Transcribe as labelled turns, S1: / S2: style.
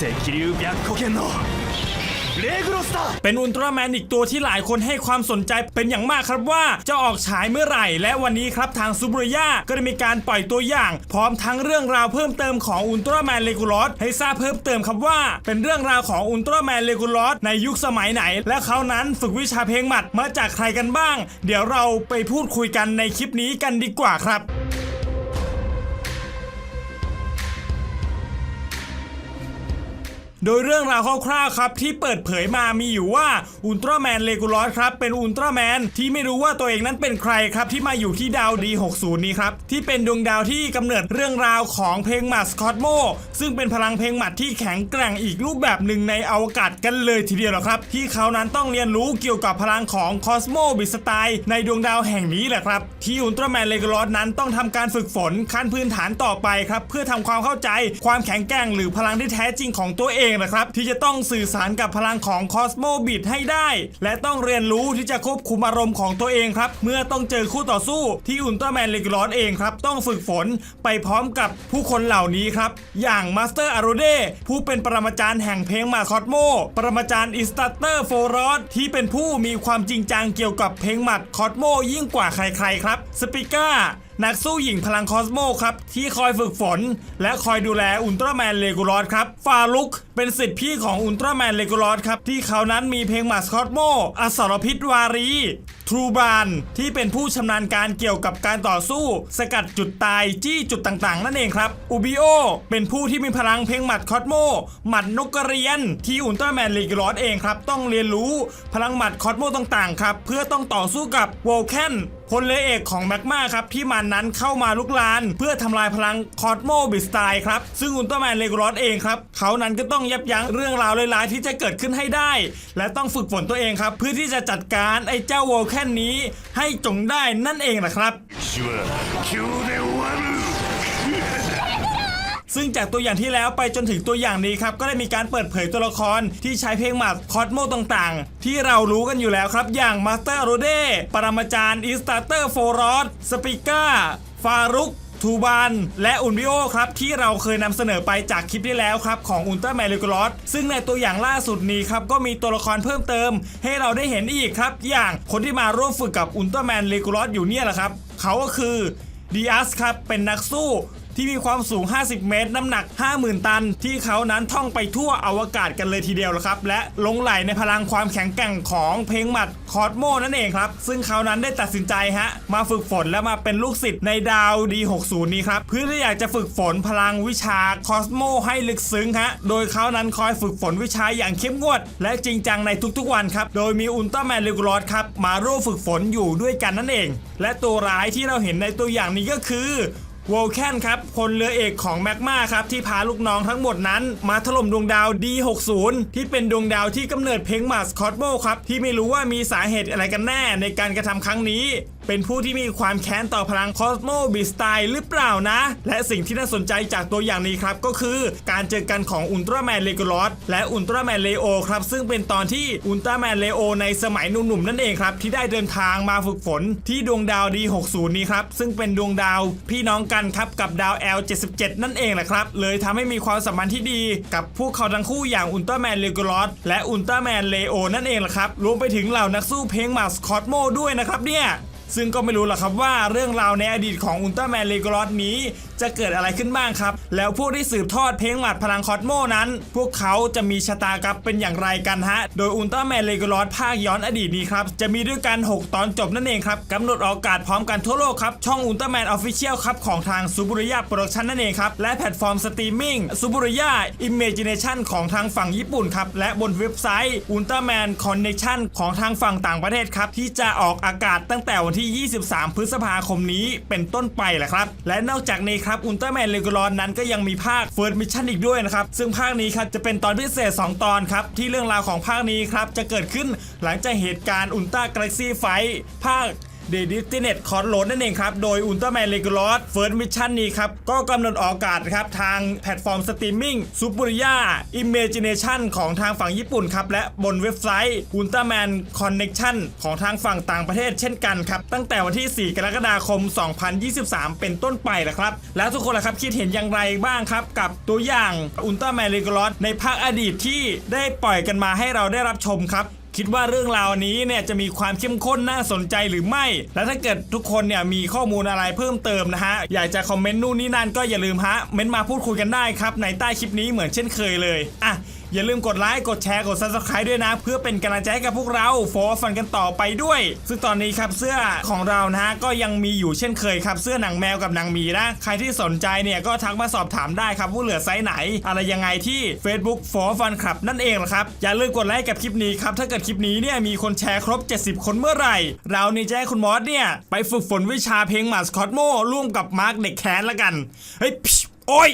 S1: 石流白虎剣のレグロスだ
S2: เป็นอุลตร้าแมนอีกตัวที่หลายคนให้ความสนใจเป็นอย่างมากครับว่าจะออกฉายเมื่อไหร่ และวันนี้ครับทางซูเปอร์ย่าก็ได้มีการปล่อยตัวอย่าง พร้อมทั้งเรื่องราวเพิ่มเติมของอุลตร้าแมนเลกูลอสให้ทราบเพิ่มเติมครับว่า เป็นเรื่องราวของอุลตร้าแมนเลกูลอสในยุคสมัยไหน และเขานั้นฝึกวิชาเพลงหมัดมาจากใครกันบ้าง เดี๋ยวเราไปพูดคุยกันในคลิปนี้กันดีกว่าครับ โดยเรื่องราวคร่าวๆครับที่เปิดเผยมามีอยู่ว่าอุลตร้าแมนเลกูลอสครับเป็นอุลตร้าแมนที่ไม่รู้ว่าตัวเองนั้นเป็นใครครับที่มาอยู่ที่ดาวดี60นี้ครับที่เป็นดวงดาวที่กำเนิดเรื่องราวของเพลงหมัดสกอตโมซึ่งเป็นพลังเพลงหมัดที่แข็งแกร่งอีกรูปแบบหนึ่งในอวกาศกันเลยทีเดียวหรอครับ ที่เขานั้นต้องเรียนรู้เกี่ยวกับพลังของคอสโมบิสไตล์ในดวงดาวแห่งนี้แหละครับ ที่อุลตร้าแมนเลกูลอสนั้นต้องทำการฝึกฝนขั้นพื้นฐานต่อไปครับเพื่อทำความเข้าใจความแข็งแกร่งหรือพลังที่แท้จริงของตัวเองนะครับ ที่จะต้องสื่อสารกับพลังของคอสโมบิทให้ได้ และต้องเรียนรู้ที่จะควบคุมอารมณ์ของตัวเองครับ เมื่อต้องเจอคู่ต่อสู้ที่อุลตร้าแมนเลกูลอสเองครับ ต้องฝึกฝนไปพร้อมกับผู้คนเหล่านี้ครับ อย่างมาสเตอร์อารูเดผู้เป็นปรมาจารย์แห่งเพลงมาคอสโมปรมาจารย์อิสตัตเตอร์โฟรอสที่เป็นผู้มีความจริงจังเกี่ยวกับเพลงหมัดคอสโมยิ่งกว่าใครๆครับสปิก้า นักสู้หญิงพลังคอสโมครับ ที่คอยฝึกฝน และคอยดูแลอุลตร้าแมนเลกูลอสครับ ฟาลุกเป็นสิทธิพี่ของอุลตร้าแมนเลกูลอสครับ ที่เขานั้นมีเพลงมาสคอตโมอสรพิษวารี ทรูบานที่เป็นผู้ชำนาญการเกี่ยวกับการต่อสู้ สกัดจุดตายจี้จุดต่างๆ นั่นเองครับอูบิโอเป็นผู้ที่มีพลังเพลงหมัดคอสโมหมัดนกกระเรียน ที่อุลตร้าแมนลีกรอสเองครับต้องเรียนรู้พลังหมัดคอสโมต่างๆครับเพื่อต้องต่อสู้กับโวลแคน พลเรือเอกของแมกมาครับที่มันนั้นเข้ามาลุกลาน เพื่อทำลายพลังคอสโมบิสไตครับ ซึ่งอุลตร้าแมนเลกรอสเองครับเขานั้นก็ต้องยับยั้งเรื่องราวร้ายๆที่จะเกิดขึ้นให้ได้ และต้องฝึกฝนตัวเองครับ เพื่อที่จะจัดการไอ้เจ้าโวลแคนนี้ ให้จงได้นั่นเองนะครับ ซึ่งจากตัวอย่างที่แล้วไปจนถึงตัวอย่างนี้ครับก็ได้มีการเปิดเผยตัวละครที่ใช้เพลงหมัดคอสโมต่างๆ ที่เรารู้กันอยู่แล้วครับ อย่างมาสเตอร์โรเดปรมาจารย์อิสตาเตอร์โฟรอสสปิก้าฟารุกทูบานและอุนบิโอครับ ที่เราเคยนำเสนอไปจากคลิปที่แล้วครับ ของอุลตร้าแมนเลกรอสซึ่งในตัวอย่างล่าสุดนี้ครับ ก็มีตัวละครเพิ่มเติม ให้เราได้เห็นอีกครับ อย่างคนที่มาร่วมฝึกกับอุลตร้าแมนเลกรอสอยู่เนี่ยแหละครับ เขาก็คือดีอัสครับ เป็นนักสู้ ที่มีความสูง 50 เมตร น้ำหนัก 50,000 ตัน ที่เขานั้นท่องไปทั่วอวกาศกันเลยทีเดียวละครับ และลงไหลในพลังความแข็งแกร่งของเพลงหมัดคอสโมนั่นเองครับ ซึ่งเขานั้นได้ตัดสินใจฮะ มาฝึกฝนและมาเป็นลูกศิษย์ในดาวดี60นี้ครับ เพื่อที่อยากจะฝึกฝนพลังวิชาคอสโมให้ลึกซึ้งฮะ โดยเขานั้นคอยฝึกฝนวิชาอย่างเข้มงวด และจริงจังในทุกๆวันครับ โดยมีอุลตร้าแมนเลกูลอสครับ มาร่วมฝึกฝนอยู่ด้วยกันนั่นเอง และตัวร้ายที่เราเห็นในตัวอย่างนี้ก็คือ โวลแคนครับพลเรือเอกของแมกมาครับที่พาลูกน้องทั้งหมดนั้น มาถล่มดวงดาว D60 ที่เป็นดวงดาวที่กำเนิดเพลงมาสคอตโมครับที่ไม่รู้ว่ามีสาเหตุอะไรกันแน่ในการกระทำครั้งนี้เป็นผู้ที่มีความแค้นต่อพลังคอสโมบิสไตล์หรือเปล่านะ และสิ่งที่น่าสนใจจากตัวอย่างนี้ครับ ก็คือการเจอกันของอุลตร้าแมนเลโกลอสและอุลตร้าแมนเลโอครับซึ่งเป็นตอนที่อุลตร้าแมนเลโอในสมัยหนุ่มๆนั่นเองครับ ที่ได้เดินทางมาฝึกฝนที่ดวงดาว D60 นี้ครับ ซึ่งเป็นดวงดาวพี่น้องกันครับกับดาว L77 นั่นเองแหละครับ เลยทำให้มีความสัมพันธ์ที่ดีกับพวกเขาทั้งคู่อย่างอุลตร้าแมนเลโกลอสและอุลตร้าแมนเลโอนั่นเองแหละครับรวมไปถึงเหล่านักสู้เพลงมาสคอตโมด้วยนะครับเนี่ย ซึ่งก็ไม่รู้หรอกครับว่าเรื่องราวในอดีตของอุลตร้าแมนเลโกรอสนี้ จะเกิดอะไรขึ้นบ้างครับ แล้วพวกที่สืบทอดเพลงหมัดพลังคอสโมนั้น พวกเขาจะมีชะตากรรมเป็นอย่างไรกันฮะ โดยอุลตร้าแมนเลโกลอสภาคย้อนอดีตนี้ครับ จะมีด้วยกัน 6 ตอนจบนั่นเองครับกำหนดออกอากาศพร้อมกันทั่วโลกครับ ช่องอุลตร้าแมนออฟฟิเชียลครับ ของทางซูบุริยะโปรดักชันนั่นเองครับ และแพลตฟอร์มสตรีมมิ่งซูบุริยะอิมเมจิเนชันของทางฝั่งญี่ปุ่นครับและบนเว็บไซต์อุลตร้าแมนคอนเนคชั่นของทางฝั่งต่างประเทศครับที่จะออกอากาศตั้งแต่วันที่ 23 พฤษภาคมนี้เป็นต้นไปแหละครับและนอกจากนี้ครับอุลตร้าแมนเลโกลอนนั้นก็ยังมีภาคเฟิร์สมิชชั่นอีกด้วยนะครับ ซึ่งภาคนี้ครับจะเป็นตอนพิเศษ 2 ตอนครับ ที่เรื่องราวของภาคนี้ครับ จะเกิดขึ้นหลังจากเหตุการณ์อุลตร้ากาแล็กซี่ไฟภาค The Disney c o r d Road นั่นเองครับ โดย Ultraman r e g u l a r First Mission นี้ครับ ก็กำหนดออกอากาศครับ ทางแพลตฟอร์มสตรีมมิ่ง s u p e r i a Imagination ของทางฝั่งญี่ปุ่นครับ และบนเว็บไซต์ Ultraman Connection ของทางฝั่งต่างประเทศเช่นกันครับ ตั้งแต่วันที่ 4 กรกฎาคม 2023 เป็นต้นไปแหละครับ แล้วทุกคนล่ะครับคิดเห็นอย่างไรบ้างครับกับตัวอย่าง Ultraman r e g u l a r ในภาคอดีตที่ได้ปล่อยกันมาให้เราได้รับชมครับ คิดว่าเรื่องราวนี้เนี่ยจะมีความเข้มข้นน่าสนใจหรือไม่ และถ้าเกิดทุกคนเนี่ยมีข้อมูลอะไรเพิ่มเติมนะฮะ อยากจะคอมเมนต์นู่นนี่นั่นก็อย่าลืมฮะ เม้นต์มาพูดคุยกันได้ครับในใต้คลิปนี้เหมือนเช่นเคยเลย อะ อย่าลืมกดไลค์ กดแชร์ กด subscribe ด้วยนะ เพื่อเป็นกำลังใจให้กับพวกเราโฟฟันกันต่อไปด้วย ซึ่งตอนนี้ครับเสื้อของเรานะฮะก็ยังมีอยู่เช่นเคยครับเสื้อหนังแมวกับหนังหมีนะใครที่สนใจเนี่ยก็ทักมาสอบถามได้ครับว่าเหลือไซส์ไหน อะไรยังไงที่ Facebook ฟอฟันครับนั่นเองละครับอย่าลืมกดไลค์กับคลิปนี้ครับถ้าเกิดคลิปนี้เนี่ยมีคนแชร์ครบ 70 คนเมื่อไหร่ เรานี่จะให้คุณมอสเนี่ยไปฝึกฝนวิชาเพลงมาสคอตโมร่วมกับมาร์กเด็กแค้นละกันเฮ้ยโอ้ย